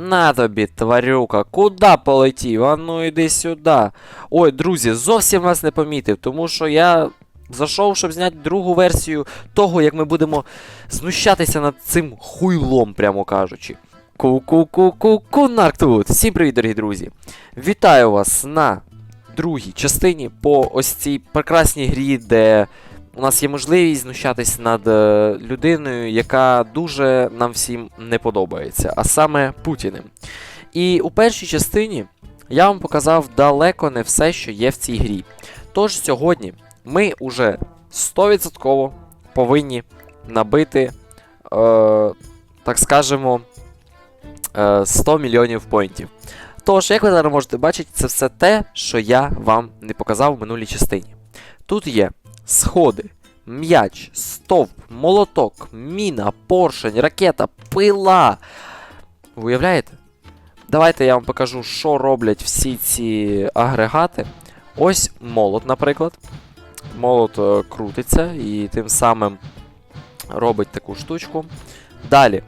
На тобі, тварюка, куди полетів? А ну іди сюди. Ой, друзі, зовсім вас не помітив, тому що я зайшов, щоб зняти другу версію того, як ми будемо знущатися над цим хуйлом, прямо кажучи. Ку-ку-ку-ку-ку, Нарктут! Всім привіт, дорогі друзі! Вітаю вас на другій частині по ось цій прекрасній грі, де у нас є можливість знущатись над е, людиною, яка дуже нам всім не подобається, а саме Путіним. І у першій частині я вам показав далеко не все, що є в цій грі. Тож сьогодні ми уже 100% повинні набити, е, так скажемо, е, 100 мільйонів поінтів. Тож, як ви зараз можете бачити, це все те, що я вам не показав в минулій частині. Тут є сходи, м'яч, стовп, молоток, міна, поршень, ракета, пила. Уявляєте? Давайте я вам покажу, що роблять всі ці агрегати. Ось молот, наприклад. Молот е, крутиться і тим самим робить таку штучку. Далі.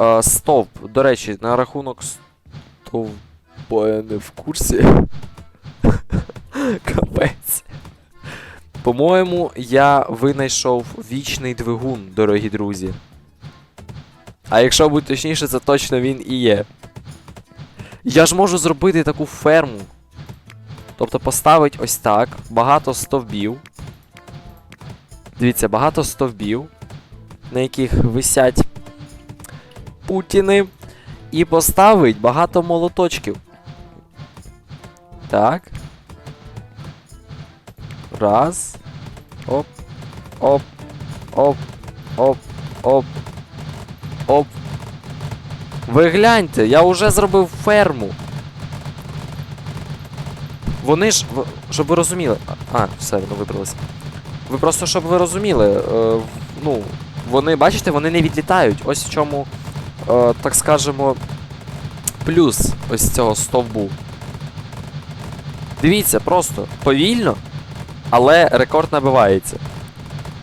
Е, стовп. До речі, на рахунок стовпа я не в курсі. Капець. По-моєму, я винайшов вічний двигун, дорогі друзі. А якщо бути точніше, це точно він і є. Я ж можу зробити таку ферму. Тобто поставить ось так, багато стовбів. Дивіться, багато стовбів, на яких висять путіни. І поставить багато молоточків. Так. Раз. Оп. Оп. Оп. Оп. Оп. Оп. Ви гляньте, я вже зробив ферму. Вони ж, щоб ви розуміли. А, все, воно вибралося. Ви просто щоб ви розуміли, е, ну, вони, бачите, вони не відлітають. Ось в чому, е, так скажемо, плюс ось цього стовбу. Дивіться, просто повільно, але рекорд набивається.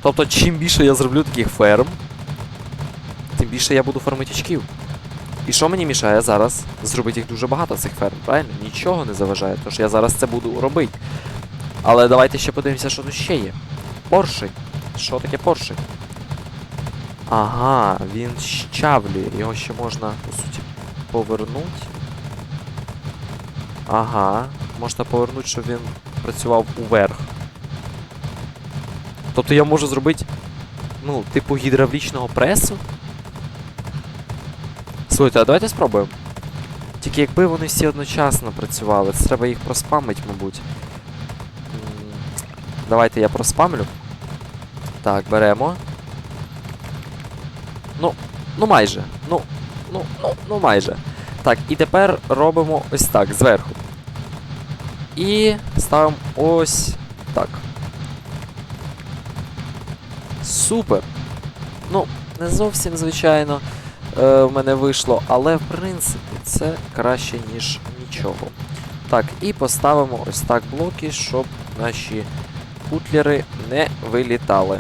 Тобто, чим більше я зроблю таких ферм, тим більше я буду фармити очків. І що мені мішає зараз зробити їх дуже багато цих ферм, правильно? Нічого не заважає, тож я зараз це буду робити. Але давайте ще подивимося, що тут ще є. Поршень. Що таке поршень? Ага, він щавлює. Його ще можна, по суті, повернути. Ага, можна повернути, щоб він працював уверх. Тобто я можу зробити, ну, типу гідравлічного пресу? Слухайте, а давайте спробуємо. Тільки якби вони всі одночасно працювали, це треба їх проспамити, мабуть. Давайте я проспамлю. Так, беремо. Ну, ну майже. Ну, ну, ну, ну майже. Так, і тепер робимо ось так, зверху. І ставимо ось так. Супер. Ну, не зовсім, звичайно, е, в мене вийшло, але в принципі це краще, ніж нічого. Так, і поставимо ось так блоки, щоб наші путлери не вилітали.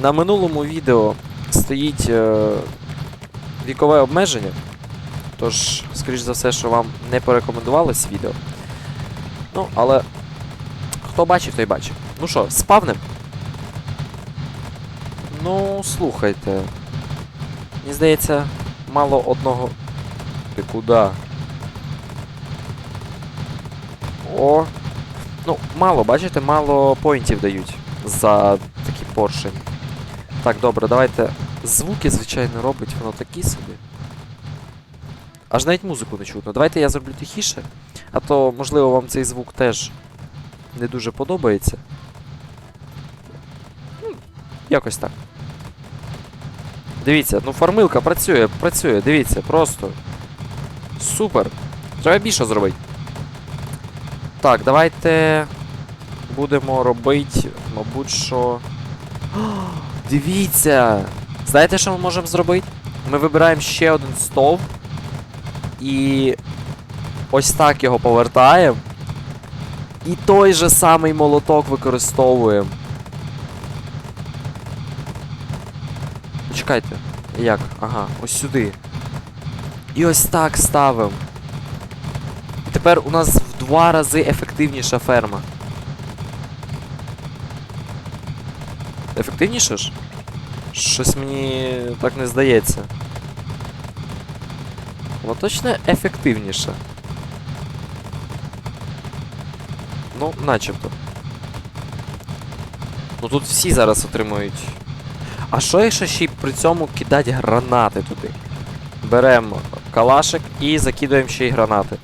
На минулому відео стоїть е, вікове обмеження. Тож, скоріш за все, що вам не порекомендувалось відео. Ну, але хто бачив, той бачив. Ну що, спавнем? Ну, слухайте. Мені здається, мало одного. Ти куди? О. Ну, мало, бачите, мало поінтів дають за такі поршень. Так, добре, давайте. Звуки, звичайно, робить, воно такі собі. Аж навіть музику не чутно. Давайте я зроблю тихіше, а то, можливо, вам цей звук теж не дуже подобається. Якось так. Дивіться, ну формилка працює, працює, дивіться, просто. Супер. Треба більше зробити. Так, давайте будемо робити, мабуть, що. О, дивіться! Знаєте, що ми можемо зробити? Ми вибираємо ще один стовп. І ось так його повертаємо. І той же самий молоток використовуємо. Почекайте. Як? Ага, ось сюди. І ось так ставимо. Тепер у нас в два рази ефективніша ферма. Ефективніше ж? Щось мені так не здається. Воно точно ефективніше. Ну, начебто. Ну тут всі зараз отримують. А що якщо ще й при цьому кидати гранати туди? Беремо калашик і закидуємо ще й гранати.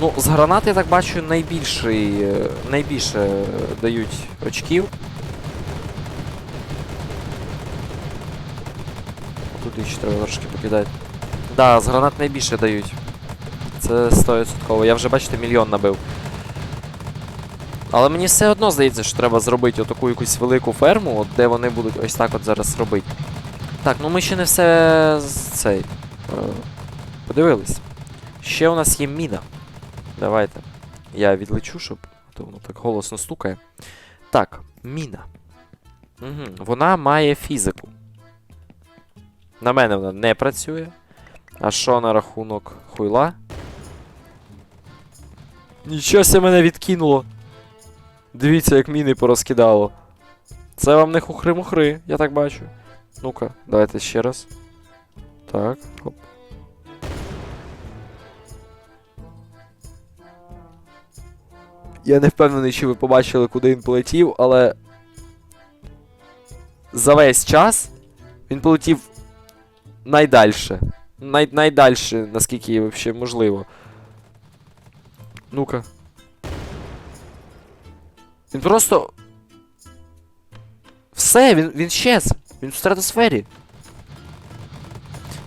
Ну, з гранат, я так бачу, найбільший, е, найбільше дають очків. Туди ще треба трошки покидати. Да, з гранат найбільше дають. Це 100%. Я вже, бачите, мільйон набив. Але мені все одно здається, що треба зробити отаку якусь велику ферму, от де вони будуть ось так от зараз робити. Так, ну ми ще не все цей. е, Подивились. Ще у нас є міна. Давайте. Я відлечу, щоб то воно так голосно стукає. Так, міна. Угу. Вона має фізику. На мене вона не працює. А що на рахунок хуйла? Нічого мене відкинуло. Дивіться, як міни порозкидало. Це вам не хухри-мухри, я так бачу. Ну-ка, давайте ще раз. Так, хоп. Я не впевнений, чи ви побачили, куди він полетів, але. За весь час він полетів найдальше. Най найдальше, наскільки взагалі можливо. Ну-ка. Він просто. Все, він, він щез. Він в стратосфері.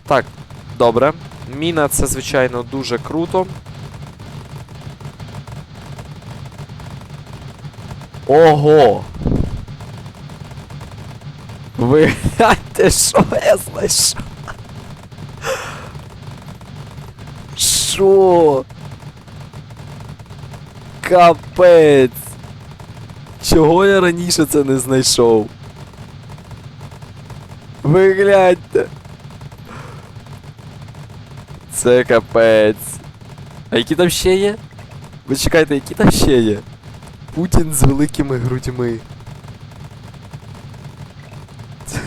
Так, добре. Міна це, звичайно, дуже круто. Ого! Ви гляньте, що я знайшов. Що? Капець. Чого я раніше це не знайшов? Ви гляньте. Це капець. А які там ще є? Ви чекайте, які там ще є? Путін з великими грудьми.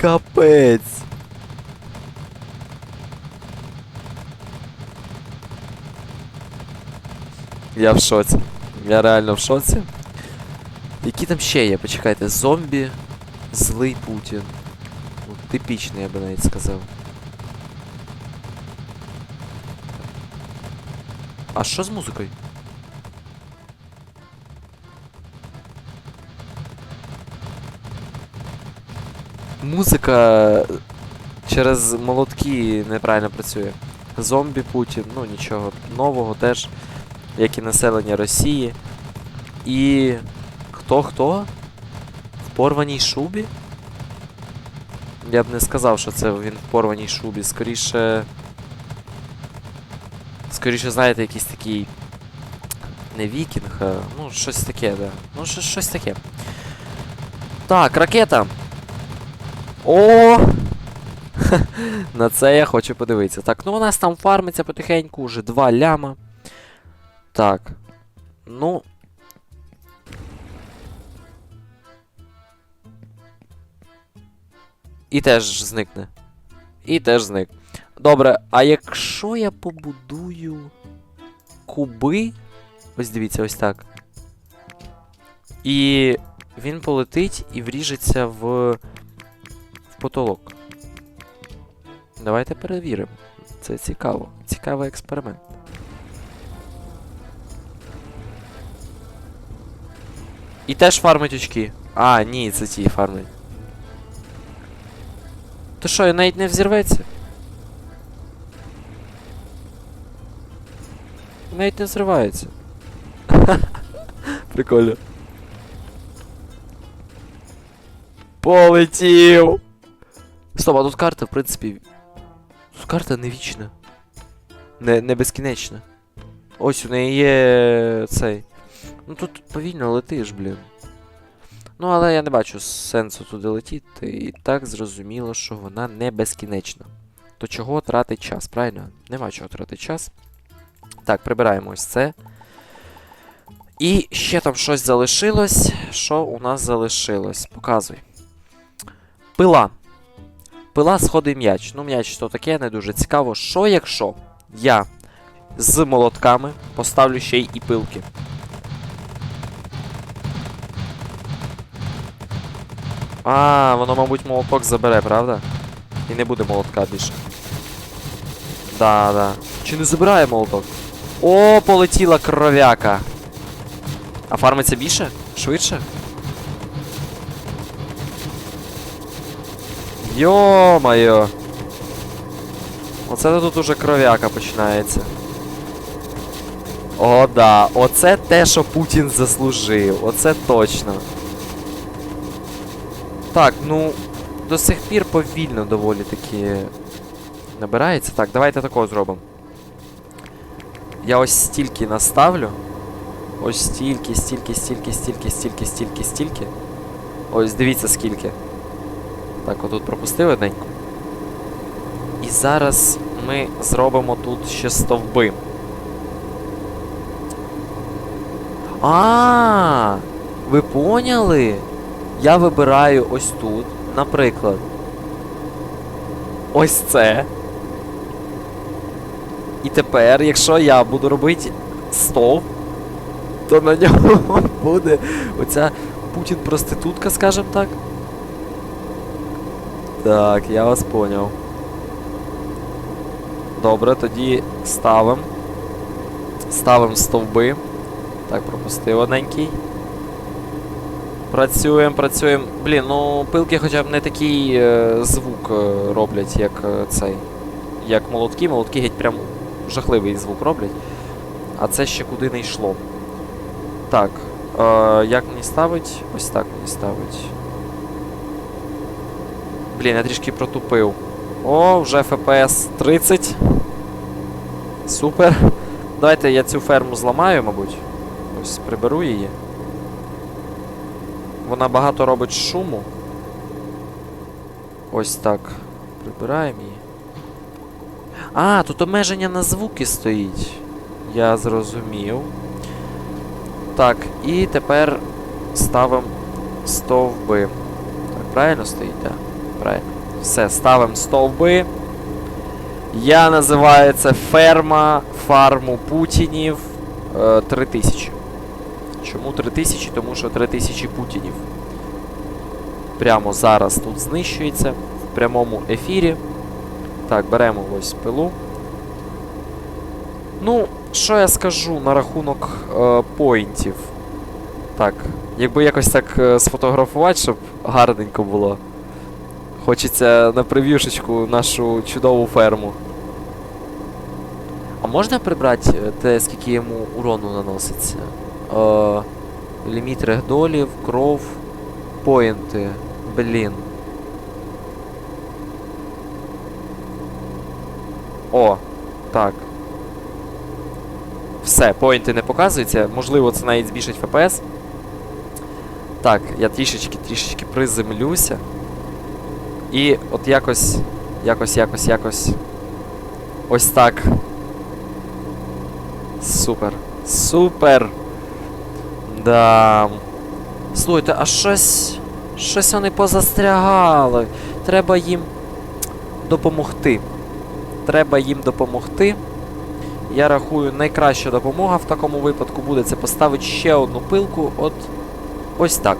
Капець. Я в шоці. Я реально в шоці. Які там ще є? Почекайте, зомбі, злий Путін. Ну, типічний, я би навіть сказав. А що з музикою? Музика через молотки неправильно працює. Зомбі Путін, ну нічого нового теж, як і населення Росії. І. Хто хто? В порваній шубі? Я б не сказав, що це він в порваній шубі. Скоріше. Скоріше, знаєте, якийсь такий. Не вікінг, а ну, щось таке, да. Ну, щось, таке. Так, ракета. О! На це я хочу подивитися. Так, ну у нас там фармиться потихеньку, вже два ляма. Так. Ну. І теж зникне. І теж зник. Добре, а якщо я побудую куби. Ось дивіться, ось так. І він полетить і вріжеться в, в потолок. Давайте перевіримо. Це цікаво. Цікавий експеримент. І теж фармить очки. А, ні, це ті фармить. То що, я навіть не взірветься? Навіть не зривається. Прикольно. Полетів! Стоп, а тут карта, в принципі. Тут карта не вічна. Не, не безкінечна. Ось у неї є цей. Ну тут повільно летиш, блін. Ну, але я не бачу сенсу туди летіти, і так зрозуміло, що вона не безкінечна. То чого тратить час, правильно? Нема чого тратити час. Так, прибираємо ось це. І ще там щось залишилось. Що у нас залишилось? Показуй. Пила. Пила сходить м'яч. Ну, м'яч то таке, не дуже цікаво. Що якщо я з молотками поставлю ще й і пилки? А, воно, мабуть, молоток забере, правда? І не буде молотка більше. Да, да. Чи не забирає молоток? О, полетіла кров'яка. А фармиться більше? Швидше? Йо-моє. Оце тут уже кров'яка починається. О, да. Оце те, що Путін заслужив. Оце точно. Так, ну. До сих пір повільно доволі таки набирається. Так, давайте такого зробимо. Я ось стільки наставлю. Ось стільки, стільки, стільки, стільки, стільки, стільки, стільки. Ось дивіться скільки. Так, отут пропустив одненько. І зараз ми зробимо тут ще стовби. А, ви поняли? Я вибираю ось тут, наприклад. Ось це. І тепер, якщо я буду робити стовп, то на ньому буде оця Путін-проститутка, скажем так. Так, я вас поняв. Добре, тоді ставим. Ставим стовби. Так, пропустив одненький. Працюємо, працюємо. Блін, ну пилки хоча б не такий е, звук е, роблять, як е, цей. Як молотки. Молотки геть прям жахливий звук роблять. А це ще куди не йшло. Так. Е, як мені ставить? Ось так мені ставить. Блін, я трішки протупив. О, вже FPS 30. Супер. Давайте я цю ферму зламаю, мабуть. Ось приберу її. Вона багато робить шуму. Ось так. Прибираємо її. А, тут обмеження на звуки стоїть. Я зрозумів. Так, і тепер ставимо стовби. Так, правильно стоїть, так? Правильно. Все, ставимо стовби. Я називаю це ферма фарму Путінів е, 3000. Чому 3000? Тому що 3000 Путінів. Прямо зараз тут знищується в прямому ефірі. Так, беремо ось пилу. Ну, що я скажу на рахунок е, поінтів? Так, якби якось так е, сфотографувати, щоб гарненько було. Хочеться на прев'юшечку нашу чудову ферму. А можна прибрати е, те, скільки йому урону наноситься? Е, ліміт регдолів, кров, поінти. Блін. О, так. Все, поінти не показуються. Можливо, це навіть збільшить ФПС. Так, я трішечки трішечки приземлюся. І от якось. Якось, якось, якось. Ось так. Супер. Супер! Да. Слухайте, а щось. Щось вони позастрягали. Треба їм допомогти. Треба їм допомогти. Я рахую, найкраща допомога в такому випадку буде це поставити ще одну пилку от ось так.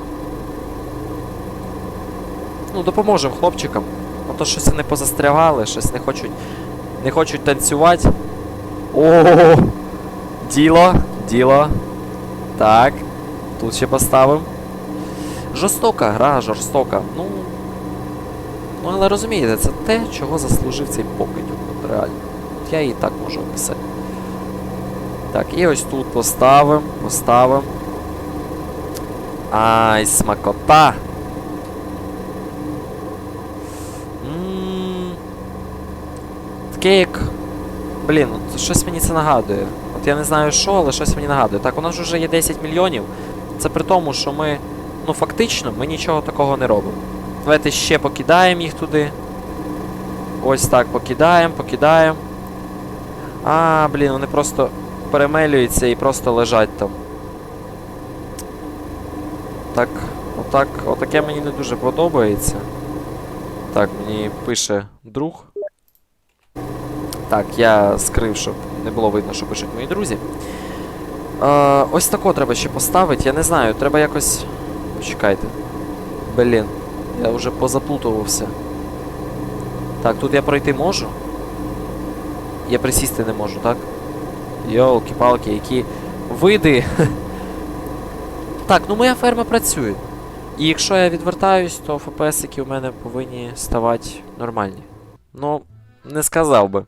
Ну, допоможемо хлопчикам. А то щось вони позастрягали, щось не хочуть. Не хочуть танцювати. О! Діло, діло. Так. Тут ще поставимо. Жорстока гра, жорстока. Ну. Ну, але розумієте, це те, чого заслужив цей покидьок. От реально. Я її так можу описати. Так, і ось тут поставимо, поставимо. Ай, смакота! Таке. Блін, от щось мені це нагадує. От я не знаю що, але щось мені нагадує. Так, у нас вже є 10 мільйонів. Це при тому, що ми. ну фактично ми нічого такого не робимо. Давайте ще покидаємо їх туди. Ось так покидаємо, покидаємо. А, блін, вони просто перемелюються і просто лежать там. Так, отак, отаке мені не дуже подобається. Так, мені пише друг. Так, я скрив, щоб не було видно, що пишуть мої друзі. Е, ось тако треба ще поставити. Я не знаю, треба якось. Почекайте. Блін, я вже позаплутувався. Так, тут я пройти можу. Я присісти не можу, так? Йолки-палки, які види. так, ну моя ферма працює. І якщо я відвертаюсь, то ФПСики у мене повинні ставати нормальні. Ну, не сказав би.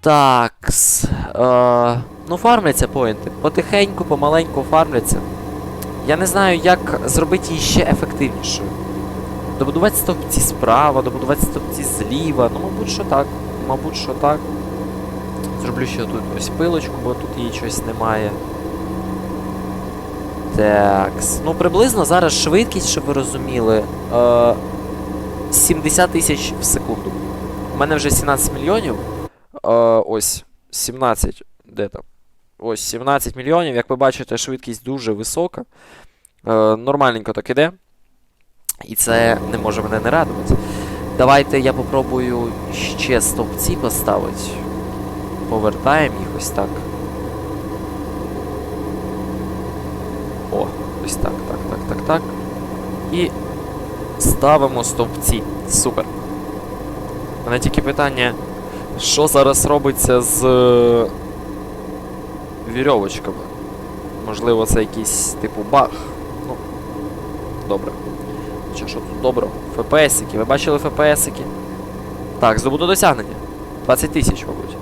Такс. Е, ну, фармляться поінти. Потихеньку, помаленьку фармляться. Я не знаю, як зробити її ще ефективнішою. Добудувати стовпці справа, добудувати стовпці зліва. Ну, мабуть, що так. Мабуть, що так. Зроблю ще тут ось пилочку, бо тут її щось немає. Такс. Ну, приблизно зараз швидкість, щоб ви розуміли. Е, 70 тисяч в секунду. У мене вже 17 мільйонів. Е, ось 17. Де там? Ось 17 мільйонів. Як ви бачите, швидкість дуже висока. Е, нормальненько так іде. І це не може мене не радувати. Давайте я попробую ще стовпці поставити. Повертаємо їх ось так. О, ось так, так, так, так, так. І ставимо стовпці. Супер. Мене тільки питання, що зараз робиться з е, вірьовочками? Можливо, це якийсь типу баг. Ну, добре. Чи що тут добре? ФПСики. Ви бачили ФПСики? Так, здобуду досягнення. 20 тисяч, мабуть.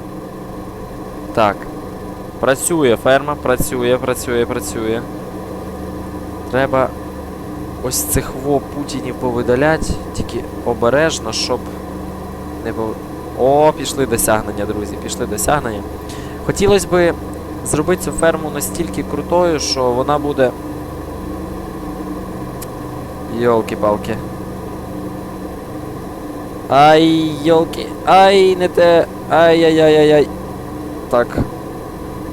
Так. Працює ферма, працює, працює, працює. Треба ось цих во путінів повидаляти, тільки обережно, щоб не пов... О, пішли досягнення, друзі, пішли досягнення. Хотілося би зробити цю ферму настільки крутою, що вона буде. Йолки-палки. Ай, йолки. Ай, не те. Ай-яй-яй-яй-яй. Так.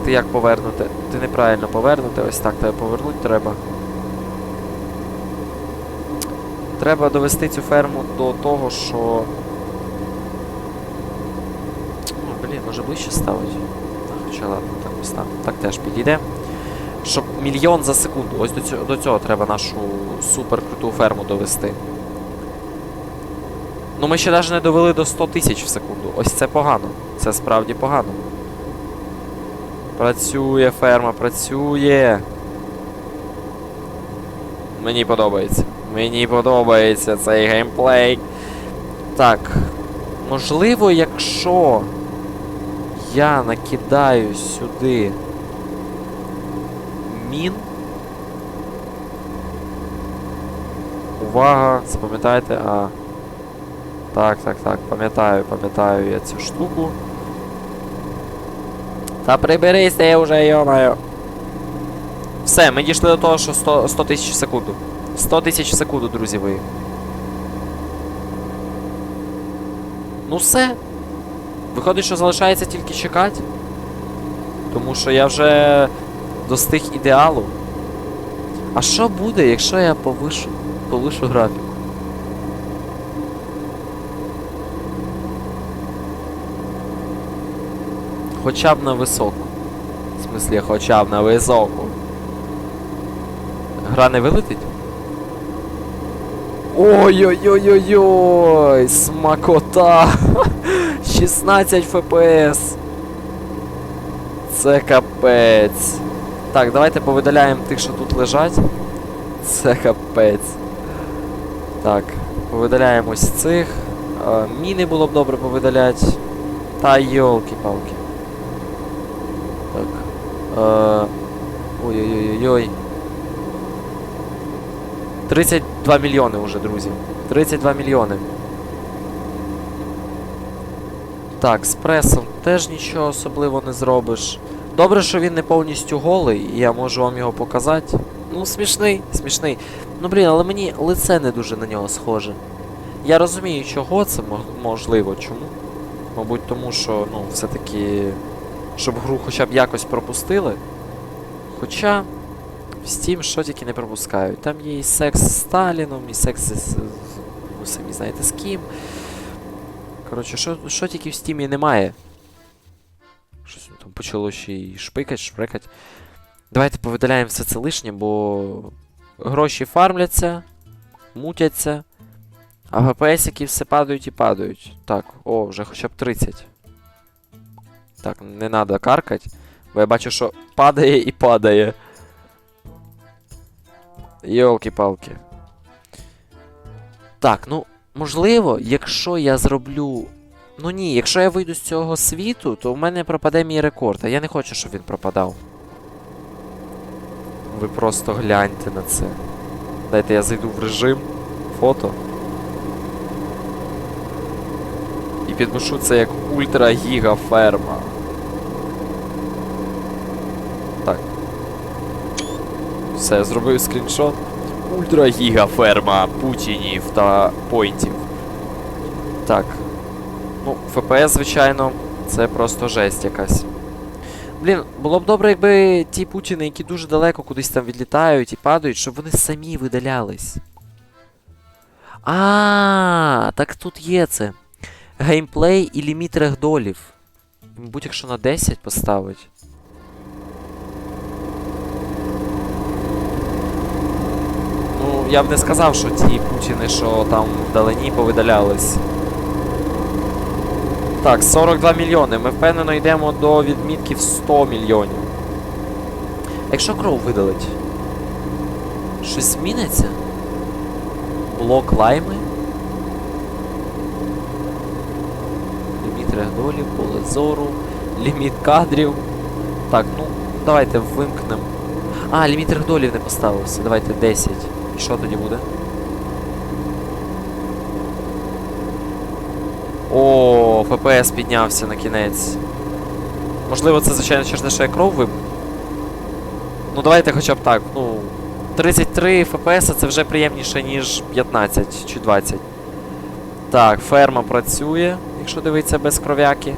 Ти як повернути? Ти неправильно повернути, ось так тебе повернути треба. Треба довести цю ферму до того, що. О, блін, може ближче ставить. Хоча ладно, так постав. Так теж підійде. Щоб мільйон за секунду. Ось до цього, до цього треба нашу супер круту ферму довести. Ну ми ще навіть не довели до 100 тисяч в секунду. Ось це погано. Це справді погано. Працює ферма, працює. Мені подобається. Мені подобається цей геймплей. Так. Можливо, якщо я накидаю сюди мін. Увага, запам'ятайте, а. Так, так, так, пам'ятаю, пам'ятаю я цю штуку. Та приберись ти вже, йомаю. Все, ми дійшли до того, що 100 100 тисяч в секунду. 100 тисяч в секунду, друзі, ви. Ну все. Виходить, що залишається тільки чекати. Тому що я вже достиг ідеалу. А що буде, якщо я повишу, повишу графіку? Хоча б на високу. В смислі, хоча б на високу. Гра не вилетить? Ой-ой-ой-ой-ой! Смакота! 16 FPS! Це капець. Так, давайте повидаляємо тих, що тут лежать. Це капець. Так, повидаляємо ось цих. А, міни було б добре повидаляти. Та йолки-палки. Так. Е, Ой-ой-ой-ой. 32 мільйони вже, друзі. 32 мільйони. Так, з пресом теж нічого особливо не зробиш. Добре, що він не повністю голий, і я можу вам його показати. Ну, смішний, смішний. Ну блін, але мені лице не дуже на нього схоже. Я розумію, чого це можливо. Чому? Мабуть, тому що, ну, все-таки. Щоб гру хоча б якось пропустили. Хоча. В Steam що тільки не пропускають. Там є і секс з Сталіном, і секс з. Ви самі знаєте з ким. Коротше, що, що тільки в Steam немає. Щось там почало ще й шпикать, шпрекать. Давайте повидаляємо все це лишнє, бо гроші фармляться, мутяться, а ГПСики все падають і падають. Так, о, вже хоча б 30. Так, не треба каркать, бо я бачу, що падає і падає. Йолки-палки. Так, ну, можливо, якщо я зроблю. Ну ні, якщо я вийду з цього світу, то в мене пропаде мій рекорд, а я не хочу, щоб він пропадав. Ви просто гляньте на це. Дайте я зайду в режим фото. І підпишу це як ультра гіга ферма. Так. Все, зробив скріншот. Ультра гіга ферма путінів та поінтів. Так. Ну, ФПС, звичайно, це просто жесть якась. Блін, було б добре, якби ті путіни, які дуже далеко кудись там відлітають і падають, щоб вони самі видалялись. А, так тут є це. Геймплей і ліміт регдолів. Мабуть, якщо на 10 поставить. Ну, я б не сказав, що ті путіни, що там вдалині повидалялись. Так, 42 мільйони. Ми впевнено йдемо до відмітків 100 мільйонів. Якщо кров видалить, щось зміниться? Блок лайми? Ліміт регдолів, поле зору, ліміт кадрів. Так, ну, давайте вимкнемо. А, ліміт регдолів не поставився. Давайте 10. Що тоді буде? О, ФПС піднявся на кінець. Можливо, це, звичайно, через те, що я кров вимкнув. Ну, давайте хоча б так. Ну, 33 ФПС це вже приємніше, ніж 15 чи 20. Так, ферма працює, якщо дивитися без кров'яки.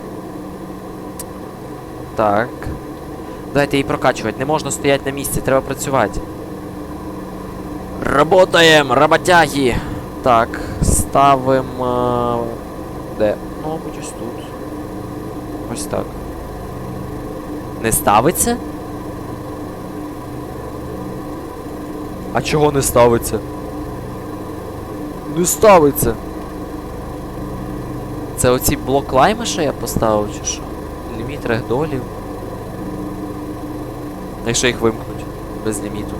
Так. Давайте її прокачувати. Не можна стояти на місці, треба працювати. Работаєм, роботяги! Так, ставимо. Де? Ну, мабуть, ось тут. Ось так. Не ставиться? А чого не ставиться? Не ставиться. Це оці блок лайми, що я поставив, чи що? Ліміт регдолів. Якщо їх вимкнуть без ліміту.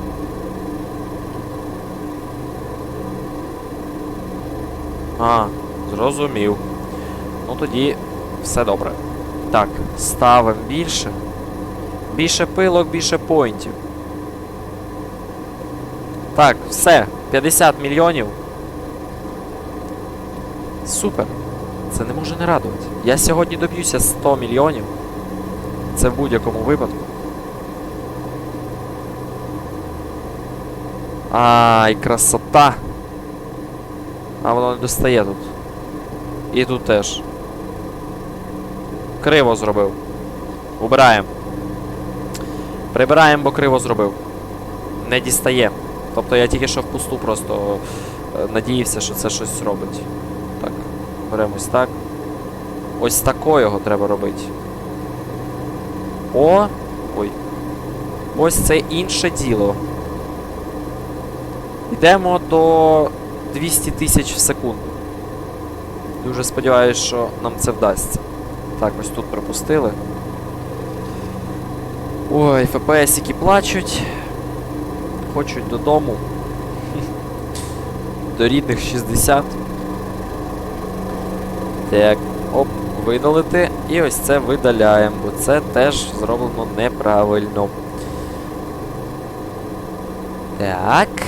А, зрозумів. Ну тоді все добре. Так, ставимо більше. Більше пилок, більше поінтів. Так, все. 50 мільйонів. Супер. Це не може не радувати. Я сьогодні доб'юся 100 мільйонів. Це в будь-якому випадку. Ай, красота! А воно не достає тут. І тут теж. Криво зробив. Убираємо. Прибираємо, бо криво зробив. Не дістає. Тобто я тільки що впусту просто е, надіявся, що це щось зробить. Так, беремо так. Ось такого його треба робити. О! Ой. Ось це інше діло. Йдемо до 200 тисяч в секунду. Дуже сподіваюся, що нам це вдасться. Так, ось тут пропустили. Ой, ФПС, які плачуть. Хочуть додому. До рідних 60. Так, оп, видалити. І ось це видаляємо, бо це теж зроблено неправильно. Так.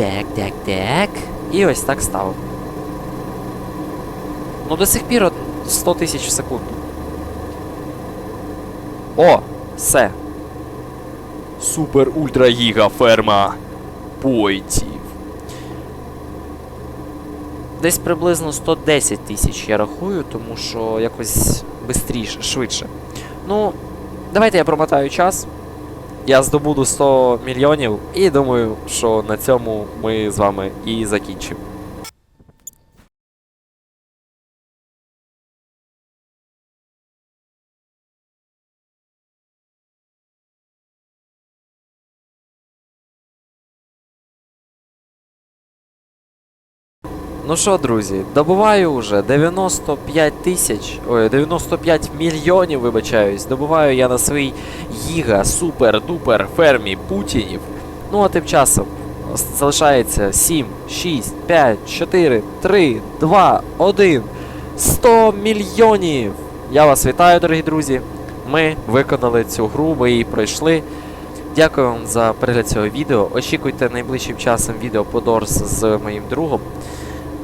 Так, так, так. І ось так ставимо. Ну, до сих пір 100 тисяч в секунду. О! Все. Супер ультра гіга ферма пойтів. Десь приблизно 110 тисяч я рахую, тому що якось швидше, швидше. Ну, давайте я промотаю час. Я здобуду 100 мільйонів і думаю, що на цьому ми з вами і закінчимо. Ну що, друзі, добуваю вже 95 тисяч, ой, 95 мільйонів, вибачаюсь. Добуваю я на своїй гіга супер дупер фермі Путінів. Ну а тим часом залишається 7, 6, 5, 4, 3, 2, 1. 100 мільйонів! Я вас вітаю, дорогі друзі. Ми виконали цю гру, ми її пройшли. Дякую вам за перегляд цього відео. Очікуйте найближчим часом відео по Дорс з моїм другом.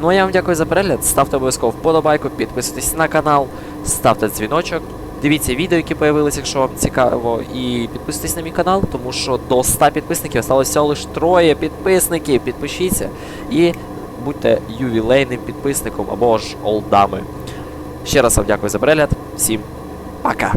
Ну а я вам дякую за перегляд. Ставте обов'язково вподобайку, підписуйтесь на канал, ставте дзвіночок. Дивіться відео, які появилися, якщо вам цікаво, і підписуйтесь на мій канал, тому що до 100 підписників всього лише троє підписників. Підпишіться і будьте ювілейним підписником або ж олдами. Ще раз вам дякую за перегляд. Всім пока!